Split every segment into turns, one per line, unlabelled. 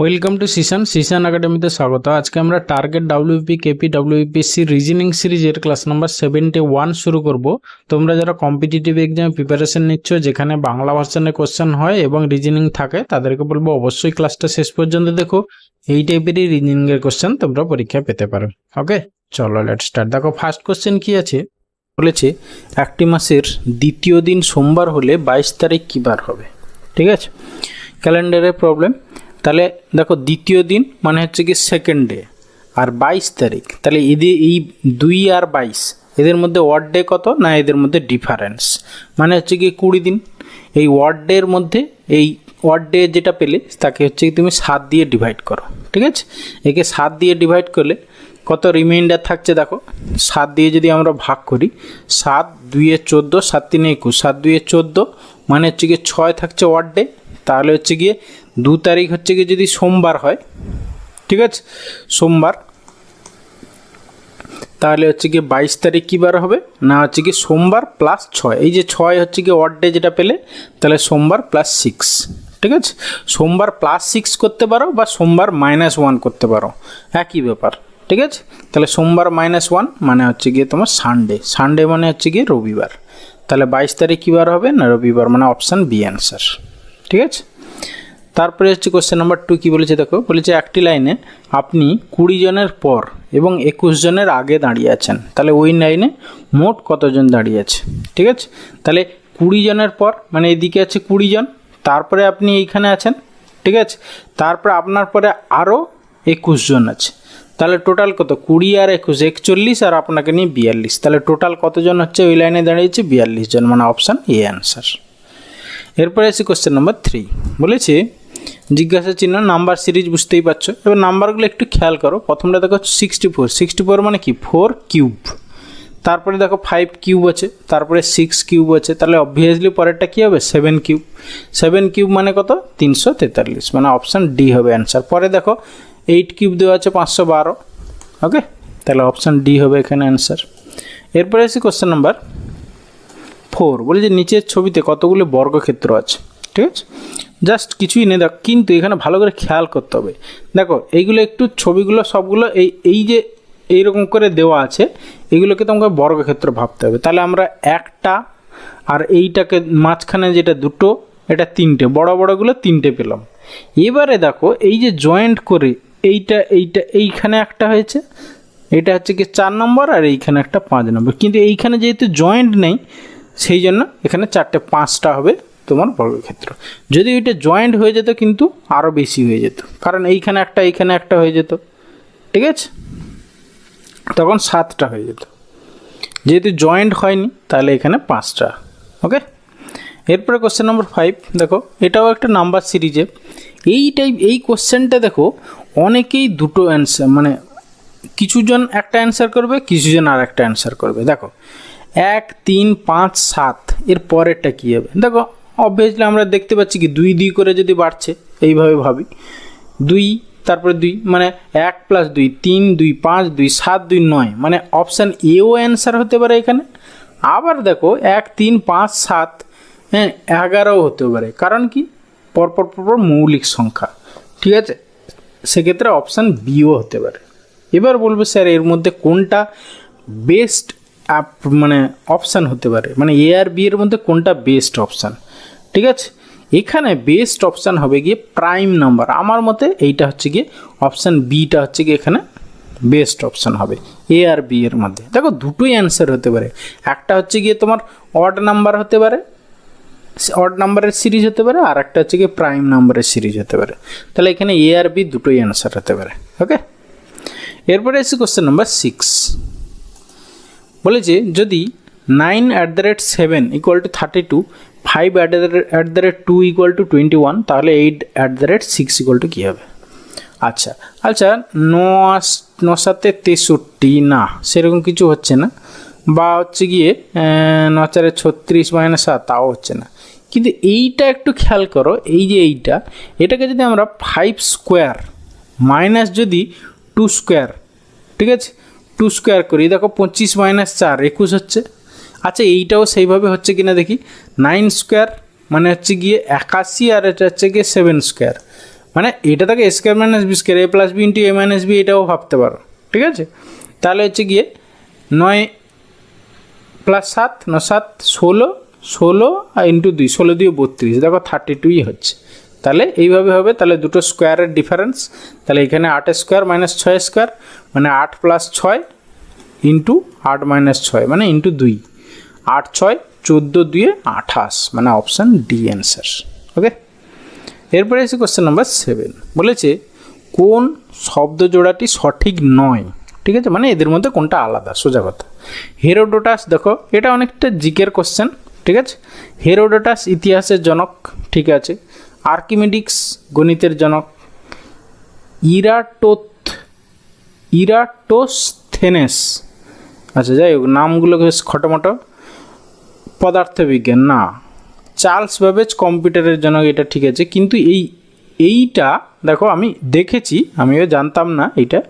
Welcome to Sisan Sisan একাডেমিতে স্বাগত। আজকে আমরা target WP KP WPSC reasoning সিরিজের ক্লাস নাম্বার সেভেন্টি ওয়ান শুরু করব। তোমরা যারা কম্পিটিটিভ এক্সামে প্রিপারেশন নিচ্ছ, যেখানে বাংলা ভার্সনে কোশ্চেন হয় এবং রিজনিং থাকে, তাদেরকে বলব অবশ্যই ক্লাসটা শেষ পর্যন্ত দেখো। এই টাইপেরই রিজনিংয়ের কোশ্চেন তোমরা পরীক্ষায় পেতে পারো। ওকে চলো লেট স্টার্ট দেখো ফার্স্ট কোশ্চেন কি আছে? বলেছে, একটি মাসের দ্বিতীয় দিন সোমবার হলে বাইশ তারিখ কী বার হবে? ঠিক আছে? ক্যালেন্ডারের প্রবলেম তাহলে দেখো দ্বিতীয় দিন মানে হচ্ছে কি সেকেন্ড ডে আর বাইশ তারিখ, তাহলে এদের এই দুই আর বাইশ, এদের মধ্যে ওয়ার্ড ডে কত না এদের মধ্যে ডিফারেন্স মানে হচ্ছে কি কুড়ি দিন। এই ওয়ার্ড ডের মধ্যে, এই ওয়ার্ড ডে যেটা পেলে, তাকে হচ্ছে কি তুমি সাত দিয়ে ডিভাইড করো, ঠিক আছে? একে সাত দিয়ে ডিভাইড করলে কত রিমাইন্ডার থাকছে দেখো? সাত দিয়ে যদি আমরা ভাগ করি, সাত দুইয়ে চোদ্দ, সাত তিনে একুশ, সাত দুইয়ে চোদ্দ মানে হচ্ছে কি ছয় থাকছে ওয়ার্ড ডে তাহলে হচ্ছে গিয়ে দু তারিখ হচ্ছে গিয়ে যদি সোমবার হয়, ঠিক আছে? সোমবার। তাহলে হচ্ছে গিয়ে বাইশ তারিখ কী বার হবে? না, হচ্ছে কি সোমবার প্লাস ছয়। এই যে ছয় হচ্ছে কি ওয়ার্ড ডে যেটা পেলে, তাহলে সোমবার প্লাস সিক্স ঠিক আছে? সোমবার প্লাস সিক্স করতে পারো বা সোমবার মাইনাস ওয়ান করতে পারো, একই ব্যাপার, ঠিক আছে? তাহলে সোমবার মাইনাস ওয়ান মানে হচ্ছে গিয়ে তোমার সানডে সানডে মানে হচ্ছে গিয়ে রবিবার। তাহলে বাইশ তারিখ কী বার হবে? না, রবিবার মানে অপশান বি অ্যান্সার ঠিক আছে? তারপরে হচ্ছে কোশ্চেন নাম্বার টু কী বলেছে দেখো? বলেছে একটি লাইনে আপনি কুড়ি জনের পর এবং একুশ জনের আগে দাঁড়িয়ে আছেন। তাহলে ওই লাইনে মোট কতজন দাঁড়িয়ে আছে? ঠিক আছে? তাহলে কুড়ি জনের পর মানে এদিকে আছে কুড়ি জন, তারপরে আপনি এইখানে আছেন। ঠিক আছে? তারপরে আপনার পরে আরও একুশ জন আছে। তাহলে টোটাল কত? কুড়ি আর একুশ, একচল্লিশ আর আপনাকে নিয়ে বিয়াল্লিশ। তাহলে টোটাল কতজন হচ্ছে? ওই লাইনে দাঁড়িয়েছে বিয়াল্লিশ জন মানে অপশান এ অ্যান্সার এরপরে আছে কোশ্চেন নাম্বার থ্রি বলেছে, জিজ্ঞাসা চিহ্ন নাম্বার সিরিজ বুঝতেই পারছ। এবার নাম্বারগুলো একটু খেয়াল করো। প্রথমটা দেখো সিক্সটি ফোর সিক্সটি ফোর মানে কি? ফোর কিউব তারপরে দেখো ফাইভ কিউব আছে। তারপরে সিক্স কিউব আছে। তাহলে অবভিয়াসলি পরেরটা কী হবে? সেভেন কিউব সেভেন কিউব মানে কত? তিনশো তেতাল্লিশ। মানে অপশান ডি হবে অ্যান্সার পরে দেখো এইট কিউব দেওয়া আছে পাঁচশো বারো। ওকে তাহলে অপশান ডি হবে এখানে অ্যান্সার এরপরে আসি কোশ্চেন নাম্বার ফোর বলে যে নিচের ছবিতে কতগুলো বর্গক্ষেত্র আছে, ঠিক আছে? জাস্ট কিছুই নেই, দেখ, কিন্তু এখানে ভালো করে খেয়াল করতে হবে। দেখো, এইগুলো একটু ছবিগুলো, সবগুলো এই এই যে এইরকম করে দেওয়া আছে, এগুলোকে তোমাকে বর্গক্ষেত্র ভাবতে হবে। তাহলে আমরা একটা আর এইটাকে মাঝখানে যেটা দুটো, এটা তিনটে, বড় বড়গুলো তিনটে পেলাম। এবারে দেখো, এই যে জয়েন্ট করে এইটা এইটা, এইখানে একটা হয়েছে, এটা হচ্ছে কি চার নম্বর আর এইখানে একটা পাঁচ নম্বর। কিন্তু এইখানে যেহেতু জয়েন্ট নেই সেই জন্য এখানে চারটে পাঁচটা হবে তোমার বর্গক্ষেত্র। যদি এটা জয়েন্ট হয়ে যেত কিন্তু আরও বেশি হয়ে যেত। কারণ এইখানে একটা এইখানে একটা হয়ে যেত। ঠিক আছে? তখন সাতটা হয়ে যেত। যেহেতু জয়েন্ট হয়নি, তাহলে এখানে পাঁচটা। ওকে? এরপরে কোশ্চেন নম্বর ফাইভ দেখো, এটাও একটা নাম্বার সিরিজে এই টাইপ এই কোশ্চেনটা দেখো, অনেকেই দুটো অ্যান্সার মানে কিছুজন একটা অ্যান্সার করবে, কিছুজন আর একটা অ্যান্সার করবে। দেখো এক, তিন, পাঁচ, সাত। এর পরেরটা কী হবে? দেখো অবভিয়াসলি আমরা দেখতে পাচ্ছি কি দুই দুই করে যদি বাড়ছে, এইভাবে ভাবি। দুই, তারপরে দুই মানে এক প্লাস দুই, তিন, দুই, পাঁচ, দুই, সাত, দুই, নয়। মানে অপশান এও অ্যান্সার হতে পারে এখানে। আবার দেখো, এক, তিন, পাঁচ, সাত হ্যাঁ এগারোও হতে পারে। কারণ কি? পরপর পরপর মৌলিক সংখ্যা। ঠিক আছে? সেক্ষেত্রে অপশান বিও হতে পারে। এবার বলব স্যার এর মধ্যে কোনটা বেস্ট মানে অপশান হতে পারে। মানে এ আর বি এর মধ্যে কোনটা বেস্ট অপশান ঠিক আছে? এখানে বেস্ট অপশান হবে গিয়ে প্রাইম নাম্বার আমার মতে এইটা হচ্ছে গিয়ে অপশান বিটা হচ্ছে গিয়ে এখানে বেস্ট অপশান হবে। এ আর বি এর মধ্যে। দেখো, দুটোই অ্যান্সার হতে পারে। একটা হচ্ছে গিয়ে তোমার অড নাম্বার হতে পারে অড নাম্বারের সিরিজ হতে পারে, আর একটা হচ্ছে গিয়ে প্রাইম নাম্বারের সিরিজ হতে পারে। তাহলে এখানে এ আর বি দুটোই অ্যান্সার হতে পারে। ওকে এরপরে এসে কোশ্চেন নাম্বার সিক্স বলেছে যদি nine at the rate seven equal to thirty two five at the rate at the rate two equal to twenty one তাহলে eight at the rate six equal to কী হবে? আচ্ছা আচ্ছা ন ন সাতে তেষট্টি, না, সেরকম কিছু হচ্ছে না। বা হচ্ছে গিয়ে ন চারে ছত্রিশ মাইনাস সাত, তাও হচ্ছে না। কিন্তু এইটা একটু খেয়াল করো, এই যে এইটা, এটাকে যদি আমরা ফাইভ স্কোয়ার মাইনাস যদি টু স্কোয়ার ঠিক আছে? টু স্কোয়ার করি। দেখো পঁচিশ মাইনাস চার, একুশ হচ্ছে। আচ্ছা এইটাও সেইভাবে হচ্ছে কিনা দেখি। নাইন স্কোয়ার মানে হচ্ছে গিয়ে একাশি আর এটা হচ্ছে গিয়ে সেভেন স্কোয়ার মানে এটা থেকে A square minus B square A plus B into A minus B এটাও ভাবতে পারো। ঠিক আছে? তাহলে হচ্ছে গিয়ে নয় প্লাস সাত, ন সাত, ষোলো ষোলো আর ইন্টু দুই, ষোলো দিয়ে বত্রিশ। দেখো থার্টি টুই হচ্ছে। তাহলে এইভাবে হবে, তাহলে দুটো স্কোয়ারের ডিফারেন্স তাহলে এখানে আট স্কোয়ার মাইনাস ছয় স্কোয়ার মানে আট প্লাস ছয় ইন্টু আট মাইনাস ছয় মানে ইন্টু দুই। আট ছয়, চোদ্দ দুয়ে আঠাশ মানে অপশান ডি অ্যান্সার ওকে এরপরে এসে কোশ্চেন নাম্বার সেভেন বলেছে, কোন শব্দ জোড়াটি সঠিক নয়? ঠিক আছে? মানে এদের মধ্যে কোনটা আলাদা? সোজা কথা। হেরোডোটাস দেখো, এটা অনেকটা জিকের কোশ্চেন ঠিক আছে? হেরোডোটাস ইতিহাসের জনক, ঠিক আছে? আর্কিমেডিক্স গণিতের জনক। ইরাটোথ ইরাটোস্থেনেস। আচ্ছা যাই হোক, নামগুলো বেশ খটোমটো। পদার্থবিজ্ঞান, না। চার্লস ব্যাবেজ কম্পিউটারের জনক, এটা ঠিক আছে। কিন্তু এই, এইটা, দেখো, আমি দেখেছি, আমিও জানতাম না এটা।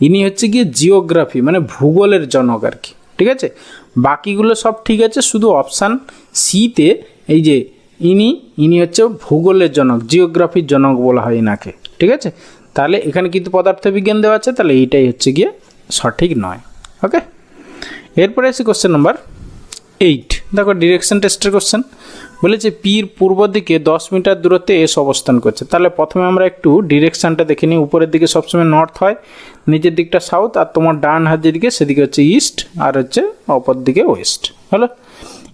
ইনি হচ্ছে গিয়ে জিওগ্রাফি মানে ভূগোলের জনক আর কি। ঠিক আছে? বাকিগুলো সব ঠিক আছে, শুধু অপশান সিতে এই যে ইনি ইনি হচ্ছে ভূগোলের জনক, জিওগ্রাফির জনক বলা হয় এনাকে, ঠিক আছে? তাহলে এখানে কিন্তু পদার্থবিজ্ঞান দেওয়া আছে, তাহলে এইটাই হচ্ছে গিয়ে সঠিক নয় ওকে এরপরে আসি কোশ্চেন নাম্বার এইট দেখো ডিরেকশন টেস্টের কোশ্চেন বলেছে, পির পূর্ব দিকে দশ মিটার দূরত্বে এস অবস্থান করছে। তাহলে প্রথমে আমরা একটু ডিরেকশানটা দেখে নিই। উপরের দিকে সবসময় নর্থ হয়, নিচের দিকটা সাউথ আর তোমার ডান হাত যেদিকে, সেদিকে হচ্ছে ইস্ট আর হচ্ছে অপর দিকে ওয়েস্ট হলো?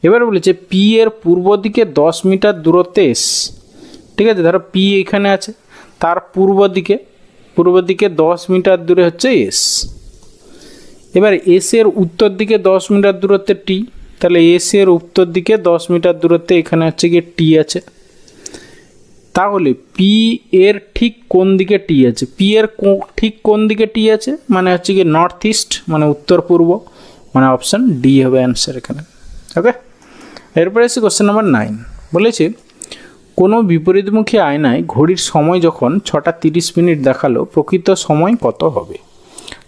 এবার বলেছে পি এর পূর্ব দিকে দশ মিটার দূরত্বে এস ঠিক আছে? ধরো পি এখানে আছে, তার পূর্ব দিকে পূর্ব দিকে দশ মিটার দূরে হচ্ছে এস এবার এস এর উত্তর দিকে দশ মিটার দূরত্বে টি তাহলে এস এর উত্তর দিকে দশ মিটার দূরত্বে এখানে হচ্ছে গিয়ে টি আছে। তাহলে পি এর ঠিক কোন দিকে টি আছে? পি এর কো- ঠিক কোন দিকে টি আছে? মানে হচ্ছে গিয়ে নর্থ ইস্ট মানে উত্তর পূর্ব মানে অপশান ডি হবে অ্যান্সার এখানে। ওকে এরপরে এসে কোশ্চেন নাম্বার নাইন বলেছে, কোনো বিপরীতমুখী আয়নায় ঘড়ির সময় যখন ছটা তিরিশ মিনিট দেখাল, প্রকৃত সময় কত হবে?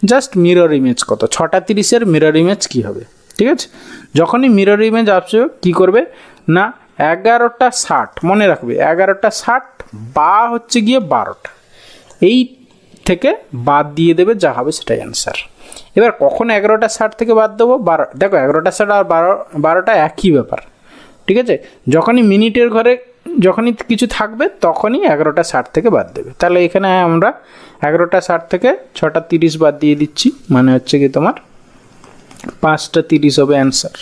জাস্ট মিরর ইমেজ কত? ছটা তিরিশের মিরর ইমেজ কী হবে? ঠিক আছে? যখনই মিরর ইমেজ আসবে, কী করবে? না, এগারোটা ষাট, মনে রাখবে, এগারোটা ষাট, বা হচ্ছে গিয়ে বারোটা। এই থেকে বাদ দিয়ে দেবে, যা হবে সেটাই অ্যান্সার এবার কখন এগারোটা ষাট থেকে বাদ দেবো? বারো, দেখো, এগারোটা ষাট আর বারো, বারোটা একই ব্যাপার। ঠিক আছে? যখনই মিনিটের ঘরে যখনই কিছু থাকবে, তখনই এগারোটা ষাট থেকে বাদ দেবে। তাহলে এখানে আমরা এগারোটা ষাট থেকে ছটা তিরিশ বাদ দিয়ে দিচ্ছি। মানে হচ্ছে কি তোমার পাঁচটা তিরিশ হবে অ্যান্সার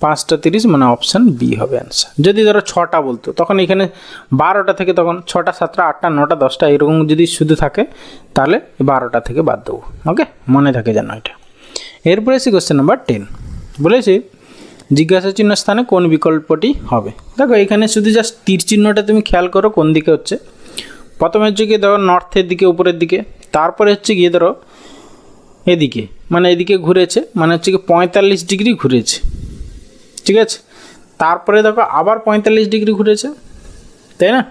পাঁচটা তিরিশ মানে অপশান বি হবে অ্যান্সার যদি ধরো ছটা বলতো, তখন এখানে বারোটা থেকে তখন ছটা, সাতটা, আটটা, নটা, দশটা এরকম যদি শুধু থাকে, তাহলে বারোটা থেকে বাদ দেবো। ওকে মনে থাকে যেন এটা। এরপরে এসে কোশ্চেন নাম্বার টেন বলেছে জিজ্ঞাসা চিহ্ন স্থানে কোন বিকল্পটি হবে। দেখো, এখানে শুধু জাস্ট তীর চিহ্নটা তুমি খেয়াল করো কোন দিকে হচ্ছে। প্রথমে হচ্ছে গিয়ে ধরো নর্থের দিকে, উপরের দিকে। তারপরে হচ্ছে গিয়ে ধরো এদিকে মানে এদিকে ঘুরেছে মানে হচ্ছে কি পঁয়তাল্লিশ ডিগ্রি ঘুরেছে। ঠিক আছে? তারপরে দেখো আবার পঁয়তাল্লিশ ডিগ্রি ঘুরেছে, তাই না?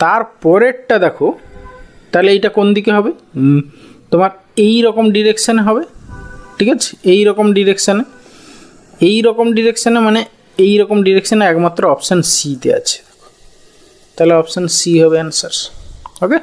তারপরেরটা দেখো, তাহলে এইটা কোন দিকে হবে? তোমার এই রকম ডিরেকশানে হবে। ঠিক আছে? এই রকম ডিরেকশানে এই রকম ডিরেকশানে মানে এই রকম ডিরেকশানে একমাত্র অপশান সিতে আছে। তাহলে অপশান সি হবে অ্যান্সার ওকে